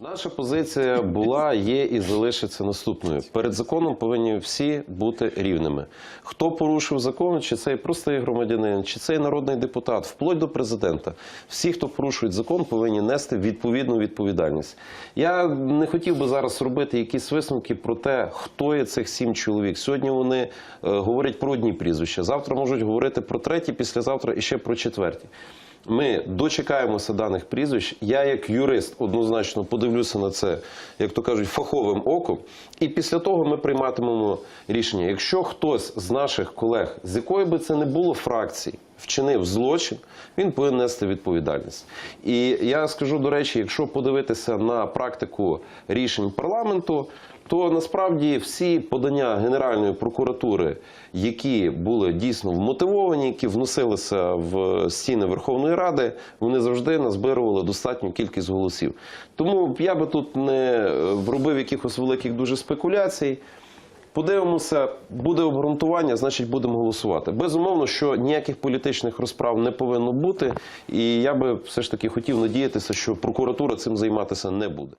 Наша позиція була, є і залишиться наступною. Перед законом повинні всі бути рівними. Хто порушив закон, чи цей простий громадянин, чи цей народний депутат, вплоть до президента. Всі, хто порушують закон, повинні нести відповідну відповідальність. Я не хотів би зараз робити якісь висновки про те, хто є цих сім чоловік. Сьогодні вони е, говорять про одні прізвища. Завтра можуть говорити про треті, післязавтра і ще про четверті. Ми дочекаємося даних прізвищ. Я, як юрист, однозначно подивлюся на це, як то кажуть, фаховим оком. І після того ми прийматимемо рішення. Якщо хтось з наших колег, з якої би це не було фракції, вчинив злочин, він повинен нести відповідальність. І я скажу до речі, якщо подивитися на практику рішень парламенту, то насправді всі подання Генеральної прокуратури, які були дійсно вмотивовані, які вносилися в стіни Верховної Ради, вони завжди назбирували достатню кількість голосів. Тому я би тут не е, робив якихось великих дуже спекуляцій. Подивимося, буде обґрунтування, значить будемо голосувати. Безумовно, що ніяких політичних розправ не повинно бути, і я би все ж таки хотів надіятися, що прокуратура цим займатися не буде.